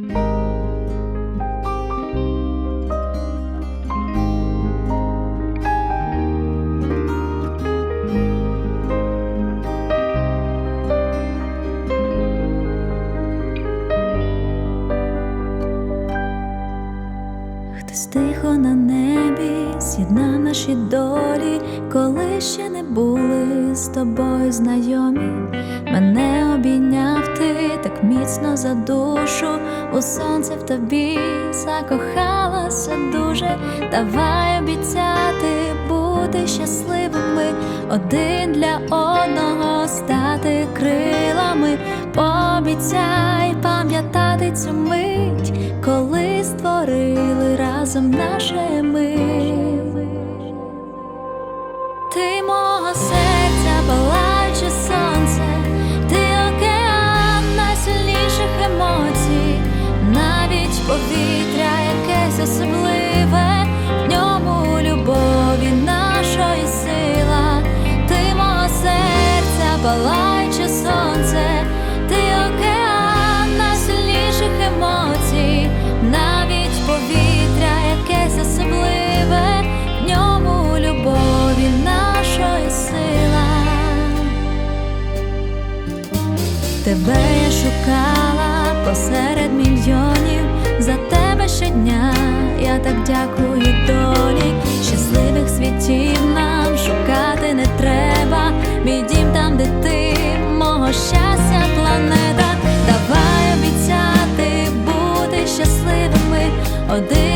Хтось тихо на небі з'єднав наші долі, коли ще не були з тобою знайомі. Мене обійняв ти міцно за душу, у сонце в тобі закохалася дуже. Давай обіцяти бути щасливими, один для одного стати крилами. Пообіцяй пам'ятати цю мить, коли створили разом наше ми. Ти мого серця, палаюче сонце, ти океан найсильніших емоцій, навіть повітря якесь особливе, в ньому любові нашої сила. Тебе я шукала посеред мільйонів, за тебе щодня я так дякую щастя, планета. Давай обіцяти бути щасливими один.